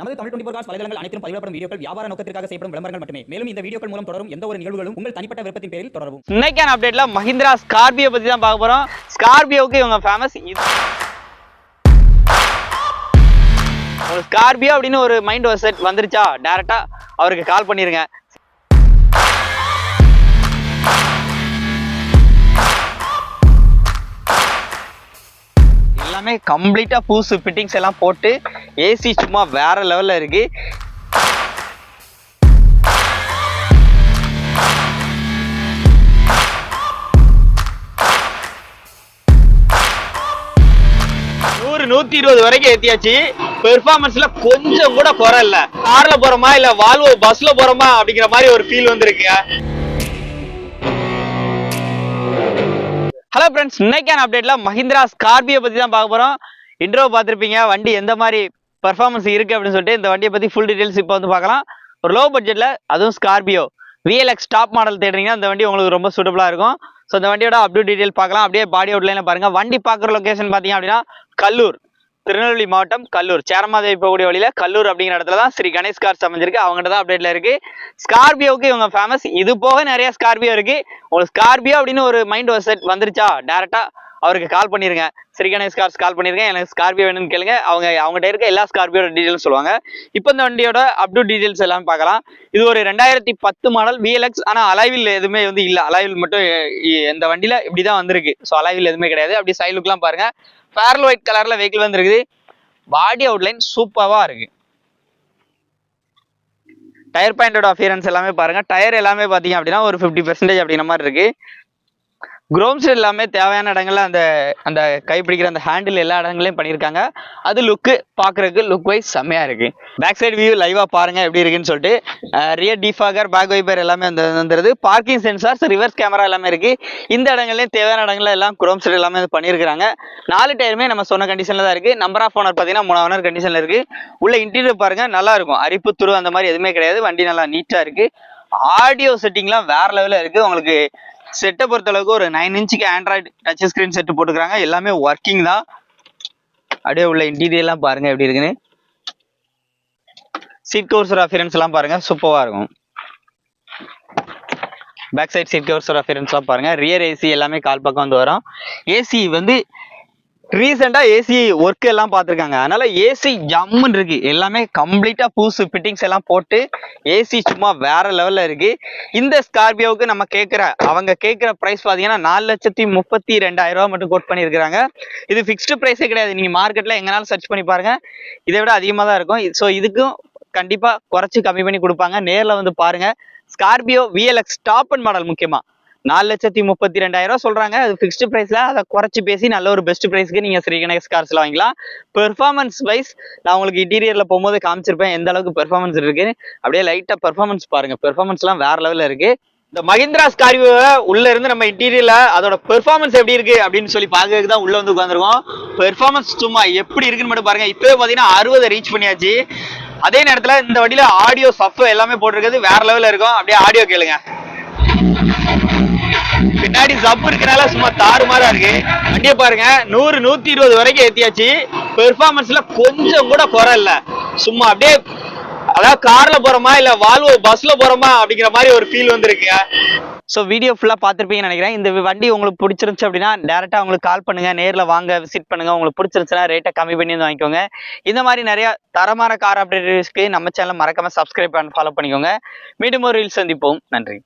நமது Tamil twenty four cos வலைதளங்கள் அனைத்தும் பதிவிடப்படும் வீடியோக்கள் வியாபார நோக்கத்திற்காக செய்யப்படும் விளம்பரங்கள் மட்டுமே. மேலும் இந்த வீடியோக்கள் மூலம் தொடரும் எந்த ஒரு நிகழ்வுகளும் உங்கள் தனிப்பட்ட விருப்பத்தின் பேரில் தொடரும் இன்னைக்கான அப்டேட்ல மஹிந்திரா ஸ்கார்பியோ பத்தி தான் பார்க்க போறோம். ஸ்கார்பியோவுக்கு இவங்க ஃபேமஸ் ஸ்கார்பியோ அப்படின்னு ஒரு மைண்ட் செட் வந்துருச்சா? டேரக்டா அவருக்கு கால் பண்ணிருங்க. எல்லாமே கம்ப்ளீட்டா புதுசு ஃபிட்டிங்ஸ் எல்லாம் போட்டு ஏசி சும்மா வேற லெவல்ல இருக்கு. நூறு நூத்தி இருபது வரைக்கும் ஏத்தியாச்சு. பெர்ஃபார்மன்ஸ்ல கொஞ்சம் கூட குறை இல்ல. கார்ல போறோமா இல்ல வால்வோ பஸ்ல போறோமா அப்படிங்கிற மாதிரி ஒரு ஃபீல் வந்திருக்கு. ஹலோ ஃப்ரெண்ட்ஸ் இன்னைக்கான அப்டேட்ல மஹிந்திரா ஸ்கார்பியோ பத்தி தான் பார்க்க போறோம். இன்ட்ரோ பார்த்துருப்பீங்க வண்டி எந்த மாதிரி பர்ஃபார்மன்ஸ் இருக்கு அப்படின்னு சொல்லிட்டு இந்த வண்டியை பத்தி ஃபுல் டீடைல்ஸ் இப்போ வந்து பார்க்கலாம். ஒரு லோ பட்ஜெட்ல அதுவும் ஸ்கார்பியோ விஎல்எக்ஸ் டாப் மாடல் தேடுறீங்கன்னா இந்த வண்டி உங்களுக்கு ரொம்ப சூட்டபுளா இருக்கும். ஸோ இந்த வண்டியோட அப்டூ டீடைல் பார்க்கலாம். அப்படியே பாடி அவுட்லைன்ல பாருங்க. வண்டி பார்க்குற லொகேஷன் பார்த்தீங்க அப்படின்னா கல்லூர். திருநெல்வேலி மாவட்டம் கல்லூர். சேரமாதேவி போகக்கூடிய வழியில கல்லூர் அப்படிங்கிற இடத்துல தான் ஸ்ரீ கணேஷ் கார்ஸ் அமைஞ்சிருக்கு அவங்ககிட்ட தான் அப்டேட்ல இருக்கு. ஸ்கார்பியோவுக்கு இவங்க ஃபேமஸ் இது போக நிறைய ஸ்கார்பியோ இருக்கு. உங்களுக்கு ஸ்கார்பியோ அப்படின்னு ஒரு மைண்ட் செட் வந்துருச்சா? டேரக்டா அவருக்கு கால் பண்ணிருங்க. ஸ்ரீ கணேஷ் கார்ஸ் கால் பண்ணிருங்க. எனக்கு ஸ்கார்பியோ வேணும்னு கேளுங்க. அவங்க அவங்ககிட்ட இருக்க எல்லா ஸ்கார்பியோட டீடைல்ஸ் சொல்லுவாங்க. இப்போ இந்த வண்டியோட அப்டூ டீடெயில்ஸ் எல்லாம் பார்க்கலாம். இது ஒரு ரெண்டாயிரத்தி பத்து மாடல் விஎல்எக்ஸ் ஆனால் அலைவில் எதுவுமே வந்து இல்லை. அலைவில் மட்டும் இந்த இந்த வண்டியில இப்படிதான் வந்திருக்கு. ஸோ அலைவில் எதுவுமே கிடையாது. அப்படி சைலுக்குலாம் லுக்லாம் பாருங்க. பேரல் ஒயிட் கலர்ல வெஹிக்கிள் வந்துருக்குது. பாடி அவுட்லைன் சூப்பராக இருக்கு. டயர் பாயிண்டோட அஃபியரன்ஸ் எல்லாமே பாருங்க. டயர் எல்லாமே பார்த்தீங்க அப்படின்னா ஒரு ஃபிஃப்டி பெர்சன்டேஜ் அப்படிங்கிற மாதிரி இருக்கு. குரோம்ஸ் எல்லாமே தேவையான இடங்கள்ல அந்த அந்த கைப்பிடிக்கிற அந்த ஹேண்டில் எல்லா இடங்களையும் பண்ணியிருக்காங்க. அது லுக்கு பார்க்குறதுக்கு லுக் வைஸ் செம்மையாக இருக்கு. பேக் சைடு வியூ லைவாக பாருங்க எப்படி இருக்குன்னு சொல்லிட்டு ரியர் டிஃபாகர் பேக் வைப்பர் எல்லாமே வந்து வந்துருது. பார்க்கிங் சென்சார்ஸ் ரிவர்ஸ் கேமரா எல்லாமே இருக்கு. இந்த இடங்கள்லையும் தேவையான இடங்கள்ல எல்லாம் குரோம்ஸ் எல்லாமே வந்து பண்ணியிருக்காங்க நாலு டயருமே நம்ம சொன்ன கண்டிஷனில் தான் இருக்கு. நம்பர் ஆஃப் ஓனர் பார்த்தீங்கன்னா மூணு ஓனர் கண்டிஷனில் இருக்கு. உள்ள இன்டீரியர் பாருங்க நல்லா இருக்கும். அரிப்பு துரு அந்த மாதிரி எதுவுமே கிடையாது. வண்டி நல்லா நீட்டாக இருக்கு. ஆடியோ செட்டிங்லாம் வேற லெவலில் இருக்கு. உங்களுக்கு செட்டை பொறுத்த அளவுக்கு ஒரு நைன் இன்ச்சுக்கு ஆண்ட்ராய்டு டச் ஸ்க்ரீன் செட் போட்டுக்கிறாங்க. எல்லாமே ஒர்க்கிங் தான். அப்படியே உள்ள இன்டீரியர்லாம் பாருங்க எப்படி இருக்குன்னு. சீட் கவர்ஸ் அஃபியரன்ஸ் எல்லாம் பாருங்க. சூப்பராக இருக்கும். பேக் சைட் சீட் கவர்ஸ் அஃபியரன்ஸ்லாம் பாருங்க. ரியர் ஏசி எல்லாமே கால் பக்கம் வந்து வரும். ஏசி வந்து ரீசெண்டாக ஏசி ஒர்க் எல்லாம் பார்த்துருக்காங்க. அதனால ஏசி ஜம்முன்னு இருக்கு. எல்லாமே கம்ப்ளீட்டாக புதுசு ஃபிட்டிங்ஸ் எல்லாம் போட்டு ஏசி சும்மா வேற லெவலில் இருக்கு. இந்த ஸ்கார்பியோவுக்கு நம்ம கேட்குற அவங்க கேட்குற ப்ரைஸ் பார்த்தீங்கன்னா நாலு லட்சத்தி முப்பத்தி ரெண்டாயிரம் ரூபா மட்டும் கோட் பண்ணியிருக்காங்க இது ஃபிக்ஸ்டு ப்ரைஸே கிடையாது. நீங்கள் மார்க்கெட்டில் எங்கனாலும் சர்ச் பண்ணி பாருங்க. இதை விட அதிகமாக தான் இருக்கும். ஸோ இதுக்கும் கண்டிப்பாக குறைச்சி கம்மி பண்ணி கொடுப்பாங்க. நேரில் வந்து பாருங்க. Scorpio VLX top and model முக்கியமாக நாலு லட்சத்தி முப்பத்தி ரெண்டாயிரம் ரூபா சொல்றாங்க. அது ஃபிக்ஸ்டு ப்ரைஸ்ல அதை குறைச்சி பேசி நல்ல ஒரு பெஸ்ட் ப்ரைஸ்க்கு நீங்க ஸ்ரீ கணேஷ் கார்ஸ்ல வாங்கிக்கலாம். பெர்ஃபார்மன்ஸ் வைஸ் நான் உங்களுக்கு இன்டீரியர்ல போகும்போது காமிச்சிருப்பேன் எந்த அளவுக்கு பெர்ஃபார்மன்ஸ் இருக்கு. அப்படியே லைட்டா பெர்ஃபார்மன்ஸ் பாருங்க. பெர்ஃபார்மன்ஸ் எல்லாம் வேற லெவல்ல இருக்கு. இந்த மஹிந்திரா ஸ்கார்பியோ உள்ள இருந்து நம்ம இன்டீரியர்ல அதோட பெர்ஃபார்மன்ஸ் எப்படி இருக்கு அப்படின்னு சொல்லி பாக்குறதுக்கு தான் உள்ள வந்து உட்காந்துருக்கோம் பெர்ஃபார்மன்ஸ் சும்மா எப்படி இருக்குன்னு மட்டும் பாருங்க. இப்பவே பாத்தீங்கன்னா அறுபதை ரீச் பண்ணியாச்சு. அதே நேரத்துல இந்த வண்டியில ஆடியோ சஃப் எல்லாமே போட்டிருக்கிறது வேற லெவல்ல இருக்கும். அப்படியே ஆடியோ கேளுங்க. பின்னாடி சப் இருக்கனால சும்மா தாறுமாறா இருக்கு. வண்டியை பாருங்க நூறு நூத்தி இருபது வரைக்கும் ஏத்தியாச்சு. பெர்ஃபார்மன்ஸ்ல கொஞ்சம் கூட குறை இல்ல. சும்மா அப்படியே அதாவது கார்ல போறோமா இல்ல வால்வோ பஸ்ல போறோமா அப்படிங்கிற மாதிரி ஒரு ஃபீல் வந்திருக்கு. ஸோ வீடியோ ஃபுல்லாக பார்த்துருப்பீங்கன்னு நினைக்கிறேன். இந்த வண்டி உங்களுக்கு பிடிச்சிருந்துச்சு அப்படின்னா டேரெக்டாக உங்களுக்கு கால் பண்ணுங்க. நேரில் வாங்க விசிட் பண்ணுங்க. உங்களுக்கு பிடிச்சிருந்துச்சுன்னா ரேட்டை கம்மி பண்ணி வந்து வாங்கிக்கோங்க. இந்த மாதிரி நிறைய தரமான கார் அப்டேட்ஸ்க்கு நம்ம சேனல் மறக்காமல் சப்ஸ்கிரைப் பண்ணி ஃபாலோ பண்ணிக்கோங்க. மீண்டும் ஒரு ரீல் சந்திப்போம். நன்றி.